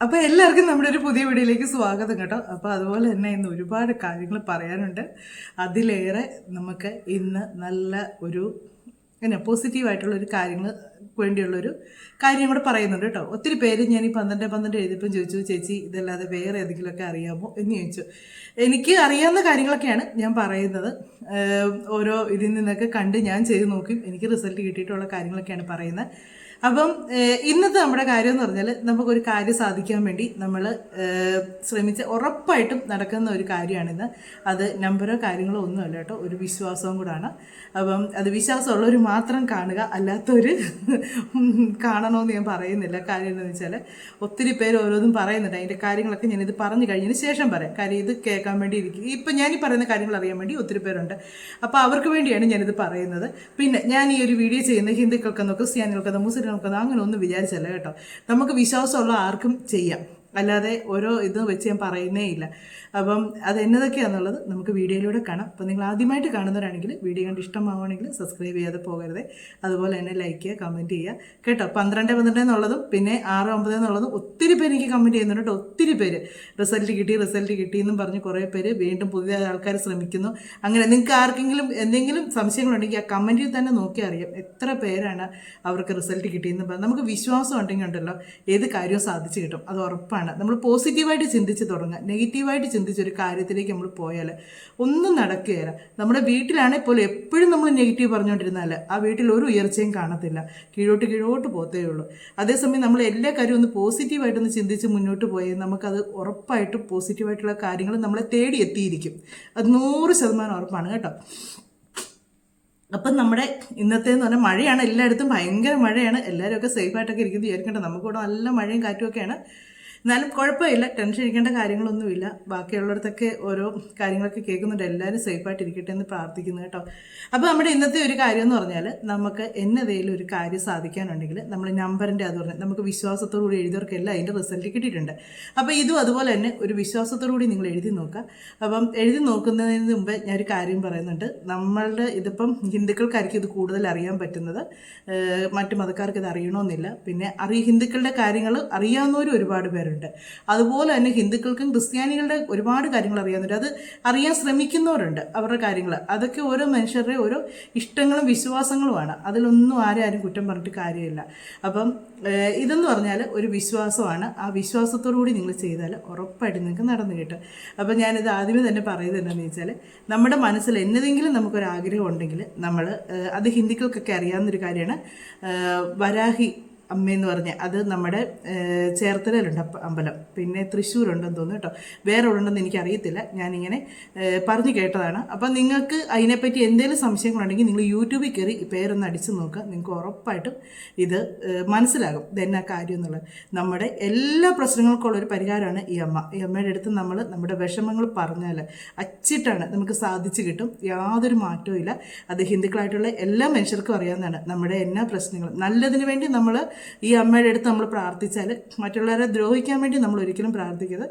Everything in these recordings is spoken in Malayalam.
അപ്പോൾ എല്ലാവർക്കും നമ്മുടെ ഒരു പുതിയ വീഡിയോയിലേക്ക് സ്വാഗതം കേട്ടോ. അപ്പോൾ അതുപോലെ തന്നെ ഇന്ന് ഒരുപാട് കാര്യങ്ങൾ പറയാനുണ്ട്. അതിലേറെ നമുക്ക് ഇന്ന് നല്ല ഒരു പിന്നെ പോസിറ്റീവായിട്ടുള്ള ഒരു കാര്യങ്ങൾ വേണ്ടിയുള്ളൊരു കാര്യം കൂടെ പറയുന്നുണ്ട് കേട്ടോ. ഒത്തിരി പേര് ഞാൻ ഈ പന്ത്രണ്ട് പന്ത്രണ്ട് എഴുതിയപ്പം ചോദിച്ചു ചേച്ചി ഇതല്ലാതെ വേറെ ഏതെങ്കിലുമൊക്കെ അറിയാമോ? എന്ന് ചോദിച്ചു. എനിക്ക് അറിയാവുന്ന കാര്യങ്ങളൊക്കെയാണ് ഞാൻ പറയുന്നത്. ഓരോ ഇതിൽ നിന്നൊക്കെ കണ്ട് ഞാൻ ചെയ്ത് നോക്കി. എനിക്ക് റിസൾട്ട് കിട്ടിയിട്ടുള്ള കാര്യങ്ങളൊക്കെയാണ് പറയുന്നത്. അപ്പം ഇന്നത്തെ നമ്മുടെ കാര്യം എന്ന് പറഞ്ഞാൽ നമുക്കൊരു കാര്യം സാധിക്കാൻ വേണ്ടി നമ്മൾ ശ്രമിച്ച് ഉറപ്പായിട്ടും നടക്കുന്ന ഒരു കാര്യമാണിത് അത് നമ്പറോ കാര്യങ്ങളോ ഒന്നുമല്ല കേട്ടോ ഒരു വിശ്വാസവും കൂടാണ്. അപ്പം അത് വിശ്വാസമുള്ളവർ മാത്രം കാണുക അല്ലാത്തവർ കാണണമെന്ന് ഞാൻ പറയുന്നില്ല. കാര്യം എന്താണെന്ന് വെച്ചാൽ ഒത്തിരി പേര് ഓരോന്നും പറയുന്നുണ്ട്. അതിന്റെ കാര്യങ്ങളൊക്കെ ഞാനിത് പറഞ്ഞു കഴിഞ്ഞതിന് ശേഷം പറയാം. കാര്യം ഇത് കേൾക്കാൻ വേണ്ടി ഇരിക്കും. ഇപ്പം ഞാൻ ഈ പറയുന്ന കാര്യങ്ങൾ അറിയാൻ വേണ്ടി ഒത്തിരി പേരുണ്ട്. അപ്പോൾ അവർക്ക് വേണ്ടിയാണ് ഞാനിത് പറയുന്നത്. പിന്നെ ഞാൻ ഈ ഒരു വീഡിയോ ചെയ്യുന്നത് ഹിന്ദുക്കൾക്കെന്നോ ക്രിസ്ത്യാനികൾക്കെന്നോ മുസ്ലിങ്ങൾക്കെന്നോ അങ്ങനെ ഒന്നും വിചാരിച്ചല്ല കേട്ടോ. നമുക്ക് വിശ്വാസമുള്ള ആർക്കും ചെയ്യാം. അല്ലാതെ ഓരോ ഇത് വെച്ച് ഞാൻ പറയുന്നേ ഇല്ല. അപ്പം അത് എന്നതൊക്കെയാണെന്നുള്ളത് നമുക്ക് വീഡിയോയിലൂടെ കാണാം. അപ്പം നിങ്ങൾ ആദ്യമായിട്ട് കാണുന്നവരാണെങ്കിൽ വീഡിയോ കണ്ട് ഇഷ്ടമാവുകയാണെങ്കിൽ സബ്സ്ക്രൈബ് ചെയ്യാതെ പോകരുത്. അതുപോലെ തന്നെ ലൈക്ക് ചെയ്യുക കമന്റ് ചെയ്യുക. കേട്ടോ പന്ത്രണ്ട് പന്ത്രണ്ട് എന്നുള്ളതും പിന്നെ ആറ് ഒമ്പത് എന്നുള്ളതും ഒത്തിരി പേര് എനിക്ക് കമന്റ് ചെയ്യുന്നുണ്ട് കേട്ടോ ഒത്തിരി പേര്. റിസൾട്ട് കിട്ടി റിസൾട്ട് കിട്ടി എന്നും പറഞ്ഞ് കുറേ പേര് വീണ്ടും പുതിയ ആൾക്കാർ ശ്രമിക്കുന്നു. അങ്ങനെ നിങ്ങൾക്ക് ആർക്കെങ്കിലും എന്തെങ്കിലും സംശയങ്ങളുണ്ടെങ്കിൽ ആ കമന്റിൽ തന്നെ നോക്കി അറിയാം എത്ര പേരാണ് അവർക്ക് റിസൾട്ട് കിട്ടിയെന്ന് പറഞ്ഞാൽ നമുക്ക് വിശ്വാസം ഉണ്ടെങ്കിൽ ഉണ്ടല്ലോ ഏത് കാര്യവും സാധിച്ചു കിട്ടും. അത് ഉറപ്പാണ്. നമ്മൾ പോസിറ്റീവായിട്ട് ചിന്തിച്ച് തുടങ്ങുക. നെഗറ്റീവായിട്ട് ചിന്തിച്ചൊരു കാര്യത്തിലേക്ക് നമ്മൾ പോയാൽ ഒന്നും നടക്കുകയില്ല. നമ്മുടെ വീട്ടിലാണെങ്കിൽ പോലും എപ്പോഴും നമ്മൾ നെഗറ്റീവ് പറഞ്ഞുകൊണ്ടിരുന്നാൽ ആ വീട്ടിൽ ഒരു ഉയർച്ചയും കാണത്തില്ല. കീഴോട്ട് കീഴോട്ട് പോത്തേ ഉള്ളൂ. അതേസമയം നമ്മൾ എല്ലാ കാര്യവും ഒന്ന് പോസിറ്റീവായിട്ടൊന്ന് ചിന്തിച്ച് മുന്നോട്ട് പോയാൽ നമുക്കത് ഉറപ്പായിട്ടും പോസിറ്റീവായിട്ടുള്ള കാര്യങ്ങൾ നമ്മളെ തേടി എത്തിയിരിക്കും. അത് നൂറ് ശതമാനം ഉറപ്പാണ് കേട്ടോ. അപ്പം നമ്മുടെ ഇന്നത്തെ എന്ന് പറഞ്ഞാൽ മഴയാണ്. എല്ലായിടത്തും ഭയങ്കര മഴയാണ്. എല്ലാവരും ഒക്കെ സേഫായിട്ടൊക്കെ ഇരിക്കുന്നത് വിചാരിക്കേണ്ട. നമുക്കിവിടെ നല്ല മഴയും കാറ്റും ഒക്കെയാണ്. എന്നാലും കുഴപ്പമില്ല. ടെൻഷൻ ഇരിക്കേണ്ട കാര്യങ്ങളൊന്നുമില്ല. ബാക്കിയുള്ളിടത്തൊക്കെ ഓരോ കാര്യങ്ങളൊക്കെ കേൾക്കുന്നുണ്ട്. എല്ലാവരും സേഫായിട്ട് ഇരിക്കട്ടെ എന്ന് പ്രാർത്ഥിക്കുന്നു കേട്ടോ. അപ്പോൾ നമ്മുടെ ഇന്നത്തെ ഒരു കാര്യം എന്ന് പറഞ്ഞാൽ നമുക്ക് എന്നതേലും ഒരു കാര്യം സാധിക്കാനുണ്ടെങ്കിൽ നമ്മൾ നമ്പറിന്റെ അത് പറഞ്ഞാൽ നമുക്ക് വിശ്വാസത്തോടു കൂടി എഴുതിയവർക്കെല്ലാം അതിന്റെ റിസൾട്ട് കിട്ടിയിട്ടുണ്ട്. അപ്പോൾ ഇതും അതുപോലെ തന്നെ ഒരു വിശ്വാസത്തോടു കൂടി നിങ്ങൾ എഴുതി നോക്കുക. അപ്പം എഴുതി നോക്കുന്നതിന് മുമ്പ് ഞാനൊരു കാര്യം പറയുന്നുണ്ട്. നമ്മളുടെ ഇതിപ്പം ഹിന്ദുക്കൾക്കായിരിക്കും ഇത് കൂടുതൽ അറിയാൻ പറ്റുന്നത്. മറ്റു മതക്കാർക്ക് ഇത് അറിയണമെന്നില്ല. പിന്നെ അറിയ ഹിന്ദുക്കളുടെ കാര്യങ്ങൾ അറിയാവുന്നവരും ഒരുപാട് പേരുണ്ട്. അതുപോലെ തന്നെ ഹിന്ദുക്കൾക്കും ക്രിസ്ത്യാനികളുടെ ഒരുപാട് കാര്യങ്ങൾ അറിയാവുന്നുണ്ട്. അത് അറിയാൻ ശ്രമിക്കുന്നവരുണ്ട് അവരുടെ കാര്യങ്ങൾ. അതൊക്കെ ഓരോ മനുഷ്യരുടെ ഓരോ ഇഷ്ടങ്ങളും വിശ്വാസങ്ങളുമാണ്. അതിലൊന്നും ആരും ആരും കുറ്റം പറഞ്ഞിട്ട് കാര്യമില്ല. അപ്പം ഇതെന്ന് പറഞ്ഞാൽ ഒരു വിശ്വാസമാണ്. ആ വിശ്വാസത്തോടു കൂടി നിങ്ങൾ ചെയ്താൽ ഉറപ്പായിട്ട് നിങ്ങൾക്ക് നടന്നു കിട്ടും. അപ്പം ഞാനിത് ആദ്യമേ തന്നെ പറയുന്നത് എന്താണെന്ന് വെച്ചാൽ നമ്മുടെ മനസ്സിൽ എന്നതെങ്കിലും നമുക്കൊരു ആഗ്രഹം ഉണ്ടെങ്കിൽ നമ്മൾ അത് ഹിന്ദുക്കൾക്കൊക്കെ അറിയാവുന്നൊരു കാര്യമാണ്. വരാഹി അമ്മയെന്ന് പറഞ്ഞ അത് നമ്മുടെ ചേർത്തലയിലുണ്ട് അമ്പലം. പിന്നെ തൃശ്ശൂരുണ്ടെന്ന് തോന്നുന്നു കേട്ടോ. വേറെ ഉണ്ടെന്ന് എനിക്കറിയത്തില്ല. ഞാനിങ്ങനെ പറഞ്ഞു കേട്ടതാണ്. അപ്പം നിങ്ങൾക്ക് അതിനെപ്പറ്റി എന്തെങ്കിലും സംശയങ്ങളുണ്ടെങ്കിൽ നിങ്ങൾ യൂട്യൂബിൽ കയറി പേരൊന്ന് അടിച്ചു നോക്കുക. നിങ്ങൾക്ക് ഉറപ്പായിട്ടും ഇത് മനസ്സിലാകും. ഇതെന്നാ കാര്യം എന്നുള്ളത്. നമ്മുടെ എല്ലാ പ്രശ്നങ്ങൾക്കുള്ള ഒരു പരിഹാരമാണ് ഈ അമ്മ. ഈ അമ്മയുടെ അടുത്ത് നമ്മൾ നമ്മുടെ വിഷമങ്ങൾ പറഞ്ഞാൽ അച്ചിട്ടാണ് നമുക്ക് സാധിച്ചു കിട്ടും. യാതൊരു മാറ്റവും ഇല്ല. അത് ഹിന്ദുക്കളായിട്ടുള്ള എല്ലാ മനുഷ്യർക്കും അറിയാവുന്നതാണ്. നമ്മുടെ എല്ലാ പ്രശ്നങ്ങളും. നല്ലതിന് വേണ്ടി നമ്മൾ ഈ അമ്മയുടെ അടുത്ത് നമ്മൾ പ്രാർത്ഥിച്ചാൽ മറ്റുള്ളവരെ ദ്രോഹിക്കാൻ വേണ്ടി നമ്മൾ ഒരിക്കലും പ്രാർത്ഥിക്കരുത്.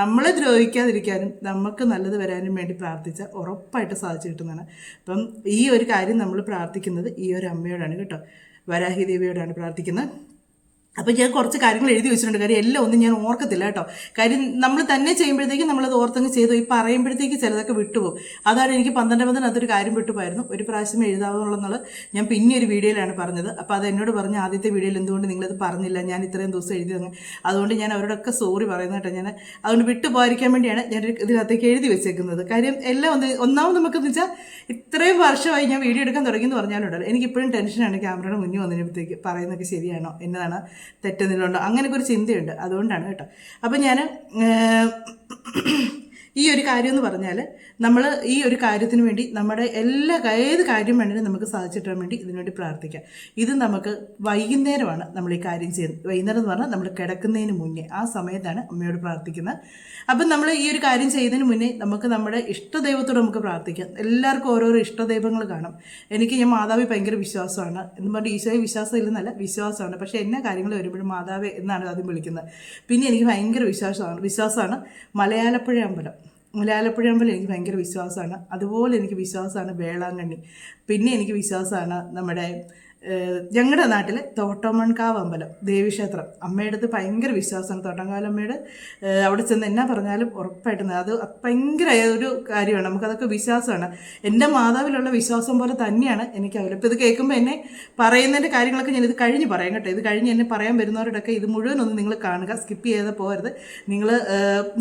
നമ്മളെ ദ്രോഹിക്കാതിരിക്കാനും നമുക്ക് നല്ലത് വരാനും വേണ്ടി പ്രാർത്ഥിച്ചാൽ ഉറപ്പായിട്ട് സാധിച്ചു കിട്ടുന്നതാണ്. അപ്പം ഈ ഒരു കാര്യം നമ്മൾ പ്രാർത്ഥിക്കുന്നത് ഈ ഒരു അമ്മയോടാണ് കേട്ടോ. വരാഹി ദേവിയോടാണ് പ്രാർത്ഥിക്കുന്നത്. അപ്പോൾ ഞാൻ കുറച്ച് കാര്യങ്ങൾ എഴുതി വെച്ചിട്ടുണ്ട്. കാര്യം എല്ലാം ഒന്നും ഞാൻ ഓർക്കത്തില്ല കേട്ടോ. കാര്യം നമ്മൾ തന്നെ ചെയ്യുമ്പോഴത്തേക്കും നമ്മളത് ഓർത്തങ്ങ് ചെയ്തു. ഈ പറയുമ്പോഴത്തേക്ക് ചിലതൊക്കെ വിട്ടുപോകും. അതാണ് എനിക്ക് പന്ത്രണ്ട് പന്ത്രണ്ട് അതൊരു കാര്യം വിട്ടുപോയിരുന്നു ഒരു പ്രാവശ്യം എഴുതാവുന്നുള്ളത് ഞാൻ പിന്നെ ഒരു വീഡിയോയിലാണ് പറഞ്ഞത്. അപ്പോൾ അത് എന്നോട് പറഞ്ഞ ആദ്യത്തെ വീഡിയോയിൽ എന്തുകൊണ്ട് നിങ്ങളത് പറഞ്ഞില്ല? ഞാൻ ഇത്രയും ദിവസം എഴുതി തന്നെ. അതുകൊണ്ട് ഞാൻ അവരോടൊക്കെ സോറി പറയുന്നത് കേട്ടോ. ഞാൻ അതുകൊണ്ട് വിട്ടുപോയിരിക്കാൻ വേണ്ടിയാണ് ഞാൻ ഇതിനകത്തേക്ക് എഴുതി വെച്ചേക്കുന്നത്. കാര്യം എല്ലാം ഒന്ന് ഒന്നാമത് നമുക്കെന്ന് വെച്ചാൽ ഇത്രയും വർഷമായി ഞാൻ വീഡിയോ എടുക്കാൻ തുടങ്ങിയെന്ന് പറഞ്ഞാലുണ്ടല്ലോ. എനിക്കിപ്പോഴും ടെൻഷനാണ് ക്യാമറയുടെ മുന്നിൽ വന്നപ്പോഴത്തേക്ക് പറയുന്നതൊക്കെ ശരിയാണോ എന്നതാണ് തെറ്റെന്നില്ലുണ്ടോ അങ്ങനെയൊക്കെ ഒരു ചിന്തയുണ്ട്. അതുകൊണ്ടാണ് കേട്ടോ. അപ്പം ഞാൻ ഈ ഒരു കാര്യം എന്ന് പറഞ്ഞാൽ നമ്മൾ ഈ ഒരു കാര്യത്തിന് വേണ്ടി നമ്മുടെ എല്ലാ ഏത് കാര്യം വേണമെങ്കിലും നമുക്ക് സാധിച്ചിട്ടാൻ വേണ്ടി ഇതിനുവേണ്ടി പ്രാർത്ഥിക്കാം. ഇത് നമുക്ക് വൈകുന്നേരമാണ് നമ്മൾ ഈ കാര്യം ചെയ്യുന്നത്. വൈകുന്നേരം എന്ന് പറഞ്ഞാൽ നമ്മൾ കിടക്കുന്നതിന് മുന്നേ ആ സമയത്താണ് അമ്മയോട് പ്രാർത്ഥിക്കുന്നത്. അപ്പം നമ്മൾ ഈ ഒരു കാര്യം ചെയ്യുന്നതിന് മുന്നേ നമുക്ക് നമ്മുടെ ഇഷ്ടദൈവത്തോട് നമുക്ക് പ്രാർത്ഥിക്കാം. എല്ലാവർക്കും ഓരോരോ ഇഷ്ടദൈവങ്ങൾ കാണും. എനിക്ക് ഞാൻ മാതാവി ഭയങ്കര വിശ്വാസമാണ് എന്ന് പറഞ്ഞാൽ ഈശോയെ വിശ്വാസം ഇല്ലെന്നല്ല വിശ്വാസമാണ്. പക്ഷേ എന്നാ കാര്യങ്ങൾ വരുമ്പോഴും മാതാവേ എന്നാണ് ആദ്യം വിളിക്കുന്നത്. പിന്നെ എനിക്ക് ഭയങ്കര വിശ്വാസമാണ് വിശ്വാസമാണ് മലയാളപ്പുഴ അമ്പലം. മലയാളപ്പുഴ അമ്പലം എനിക്ക് ഭയങ്കര വിശ്വാസമാണ്. അതുപോലെ എനിക്ക് വിശ്വാസമാണ് വേളാങ്കണ്ണി. പിന്നെ എനിക്ക് വിശ്വാസമാണ് നമ്മുടെ ഞങ്ങളുടെ നാട്ടിലെ തോട്ടമൺകാവ് അമ്പലം ദേവീക്ഷേത്രം. അമ്മയുടെ ഭയങ്കര വിശ്വാസമാണ് തോട്ടംകാലമ്മയുടെ അവിടെ ചെന്ന് എന്നാ പറഞ്ഞാലും ഉറപ്പായിട്ടും അത് ഭയങ്കര ഒരു കാര്യമാണ്. നമുക്കതൊക്കെ വിശ്വാസമാണ്. എന്റെ മാതാവിലുള്ള വിശ്വാസം പോലെ തന്നെയാണ് എനിക്ക് അവർ ഇപ്പോൾ ഇത് കേൾക്കുമ്പോൾ എന്നെ പറയുന്നതിന്റെ കാര്യങ്ങളൊക്കെ ഞാൻ ഇത് കഴിഞ്ഞ് പറയാം കേട്ടോ. ഇത് കഴിഞ്ഞ് എന്നെ പറയാൻ വരുന്നവരോടൊക്കെ ഇത് മുഴുവനൊന്നും നിങ്ങൾ കാണുക. സ്കിപ്പ് ചെയ്ത് പോകരുത്. നിങ്ങൾ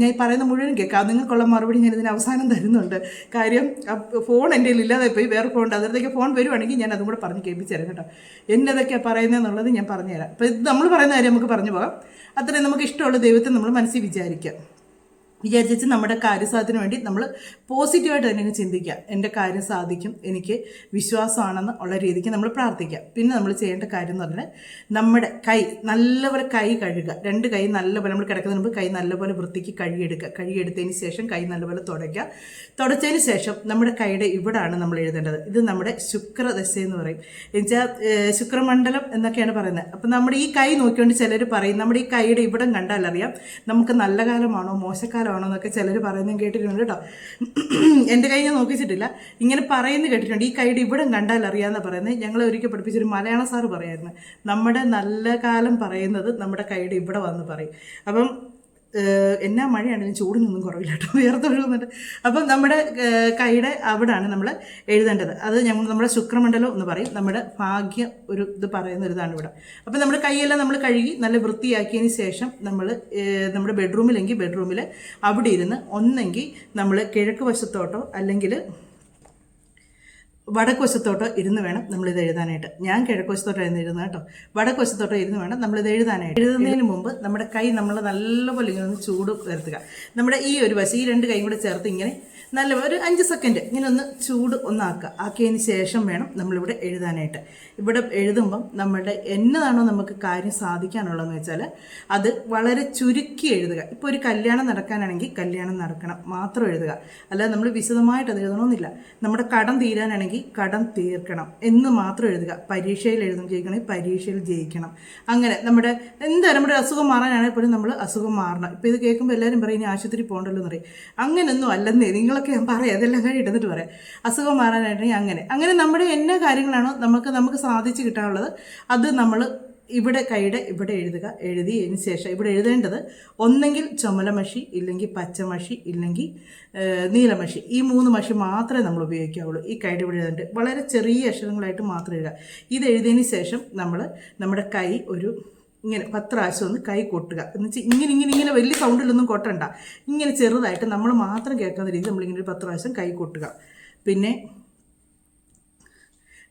ഞാൻ പറയുന്ന മുഴുവൻ കേൾക്കാം. നിങ്ങൾക്കുള്ള മറുപടി ഞാൻ ഇതിന് അവസാനം തരുന്നുണ്ട്. കാര്യം ഫോൺ എന്റെ ഇല്ലാതെ പോയി വേറെ ഫോൺ ഉണ്ട്. അതിലേക്ക് ഫോൺ വരുവാണെങ്കിൽ ഞാൻ അതും കൂടെ പറഞ്ഞ് കേൾപ്പിച്ചു തരാം കേട്ടോ. എന്നതൊക്കെയാണ് പറയുന്നതെന്നുള്ളത് ഞാൻ പറഞ്ഞുതരാം. അപ്പോൾ ഇത് നമ്മൾ പറയുന്ന കാര്യം നമുക്ക് പറഞ്ഞു പോകാം. അത്രയും നമുക്ക് ഇഷ്ടമുള്ള ദൈവത്തെ നമ്മൾ മനസ്സിൽ വിചാരിക്കാം. വിചാരിച്ച് നമ്മുടെ കാര്യസാധ്യത്തിന് വേണ്ടി നമ്മൾ പോസിറ്റീവായിട്ട് തന്നെ ചിന്തിക്കുക. എന്റെ കാര്യം സാധിക്കും എനിക്ക് വിശ്വാസമാണെന്ന് ഉള്ള രീതിക്ക് നമ്മൾ പ്രാർത്ഥിക്കുക. പിന്നെ നമ്മൾ ചെയ്യേണ്ട കാര്യം എന്ന് പറഞ്ഞാൽ നമ്മുടെ കൈ നല്ലപോലെ കൈ കഴുകുക. രണ്ട് കൈ നല്ലപോലെ നമ്മൾ കിടക്കുന്നതിന് മുമ്പ് കൈ നല്ലപോലെ വൃത്തിക്ക് കഴുകിയെടുക്കുക. കഴുകിയെടുത്തതിന് ശേഷം കൈ നല്ലപോലെ തുടയ്ക്കുക. തുടച്ചതിന് ശേഷം നമ്മുടെ കൈയുടെ ഇവിടാണ് നമ്മൾ എഴുതേണ്ടത്. ഇത് നമ്മുടെ ശുക്രദശ എന്ന് പറയും എന്നുവെച്ചാൽ ശുക്രമണ്ഡലം എന്നൊക്കെയാണ് പറയുന്നത്. അപ്പം നമ്മുടെ ഈ കൈ നോക്കിക്കൊണ്ട് ചിലർ പറയും നമ്മുടെ ഈ കൈയുടെ ഇവിടം കണ്ടാൽ അറിയാം നമുക്ക് നല്ല കാലമാണോ മോശക്കാലമാണോ എന്നൊക്കെ ചിലർ പറയുന്നത് കേട്ടിട്ടുണ്ട് കേട്ടോ. എന്റെ കൈ ഞാൻ നോക്കിച്ചിട്ടില്ല. ഇങ്ങനെ പറയുന്നത് കേട്ടിട്ടുണ്ട്. ഈ കൈയുടെ ഇവിടം കണ്ടാൽ അറിയാമെന്ന് പറയുന്നത്. ഞങ്ങളെ ഒരിക്കൽ പഠിപ്പിച്ചൊരു മലയാള സാറ് പറയായിരുന്നു. നമ്മുടെ നല്ല കാലം പറയുന്നത് നമ്മുടെ കൈയുടെ ഇവിടെ വന്ന് പറയും. അപ്പം എന്നാ മഴയാണെങ്കിലും ചൂടിനൊന്നും കുറവില്ല കേട്ടോ വേർത്തൊഴുകുന്നുണ്ട് അപ്പം നമ്മുടെ കൈയുടെ അവിടാണ് നമ്മൾ എഴുതേണ്ടത്. അത് ഞങ്ങൾ നമ്മുടെ ശുക്രമണ്ഡലം എന്ന് പറയും. നമ്മുടെ ഭാഗ്യം ഒരു ഇത് പറയുന്ന ഒരു ഇതാണ് ഇവിടെ. അപ്പം നമ്മുടെ കൈയെല്ലാം നമ്മൾ കഴുകി നല്ല വൃത്തിയാക്കിയതിന് ശേഷം നമ്മൾ നമ്മുടെ ബെഡ്റൂമിലെങ്കിൽ ബെഡ്റൂമിൽ അവിടെ ഇരുന്ന് ഒന്നെങ്കിൽ നമ്മൾ കിഴക്ക് വശത്തോട്ടോ അല്ലെങ്കിൽ വടക്ക് വശത്തോട്ട് ഇരുന്ന് വേണം ഇത് എഴുതാനായിട്ട്. ഞാൻ കിഴക്ക് വശത്തോട്ടോ ഇരുന്ന് എഴുതുന്നത് കേട്ടോ. വടക്ക് വശത്തോട്ട് ഇരുന്ന് വേണം നമ്മളിത് എഴുതാനായിട്ട്. എഴുതുന്നതിന് മുമ്പ് നമ്മുടെ കൈ നമ്മൾ നല്ലപോലെ ഇങ്ങനെ ഒന്ന് ചൂട് വരുത്തുക നമ്മുടെ ഈ ഒരു വശം ഈ രണ്ട് കൈയും കൂടെ ചേർത്ത് ഇങ്ങനെ നല്ല ഒരു അഞ്ച് സെക്കൻഡ് ഇങ്ങനെ ഒന്ന് ചൂട് ഒന്നാക്കുക. ആക്കിയതിന് ശേഷം വേണം നമ്മളിവിടെ എഴുതാനായിട്ട്. ഇവിടെ എഴുതുമ്പം നമ്മളുടെ എന്നതാണോ നമുക്ക് കാര്യം സാധിക്കാനുള്ളതെന്ന് വെച്ചാൽ അത് വളരെ ചുരുക്കി എഴുതുക. ഇപ്പോൾ ഒരു കല്യാണം നടക്കാനാണെങ്കിൽ കല്യാണം നടക്കണം മാത്രം എഴുതുക. അല്ലാതെ നമ്മൾ വിശദമായിട്ട് അത് എഴുതണമെന്നില്ല. നമ്മുടെ കടം തീരാനാണെങ്കിൽ കടം തീർക്കണം എന്ന് മാത്രം എഴുതുക. പരീക്ഷയിൽ എഴുതും ജയിക്കണമെങ്കിൽ പരീക്ഷയിൽ ജയിക്കണം. അങ്ങനെ നമ്മുടെ എന്താ നമ്മുടെ അസുഖം മാറാനാണെങ്കിൽ പോലും നമ്മൾ അസുഖം മാറണം. ഇപ്പോൾ ഇത് കേൾക്കുമ്പോൾ എല്ലാവരും പറയും ഇനി ആശുപത്രി പോകണ്ടല്ലോ എന്ന് പറയും. അങ്ങനെയൊന്നും അല്ലെന്നേ. നിങ്ങളൊക്കെ ഞാൻ പറയാം. അതെല്ലാം കഴിഞ്ഞ് എന്നിട്ട് പറയാം. അസുഖം മാറാനായിട്ടുണ്ടെങ്കിൽ അങ്ങനെ. അങ്ങനെ നമ്മുടെ എന്നാ കാര്യങ്ങളാണോ നമുക്ക് നമുക്ക് സാധിച്ചു കിട്ടാനുള്ളത്? അത് നമ്മൾ ഇവിടെ കൈയുടെ ഇവിടെ എഴുതുക. എഴുതിയതിന് ശേഷം ഇവിടെ എഴുതേണ്ടത് ഒന്നെങ്കിൽ ചുമലമഷി ഇല്ലെങ്കിൽ പച്ചമഷി ഇല്ലെങ്കിൽ നീലമഷി ഈ മൂന്ന് മഷി മാത്രമേ നമ്മൾ ഉപയോഗിക്കാവുള്ളൂ. ഈ കൈയുടെ ഇവിടെ എഴുതേണ്ടത് വളരെ ചെറിയ അക്ഷരങ്ങളായിട്ട് മാത്രം എഴുതുക. ഇത് എഴുതിയതിന് ശേഷം നമ്മൾ നമ്മുടെ കൈ ഒരു ഇങ്ങനെ പത്ത് പ്രാവശ്യം ഒന്ന് കൈ കൊട്ടുക. എന്ന് വെച്ചാൽ ഇങ്ങനെ ഇങ്ങനെ ഇങ്ങനെ വലിയ സൗണ്ടിലൊന്നും കൊട്ടണ്ട. ഇങ്ങനെ ചെറുതായിട്ട് നമ്മൾ മാത്രം കേൾക്കുന്ന രീതിയിൽ നമ്മളിങ്ങനെ ഒരു പത്ത് പ്രാവശ്യം കൈ കൊട്ടുക. പിന്നെ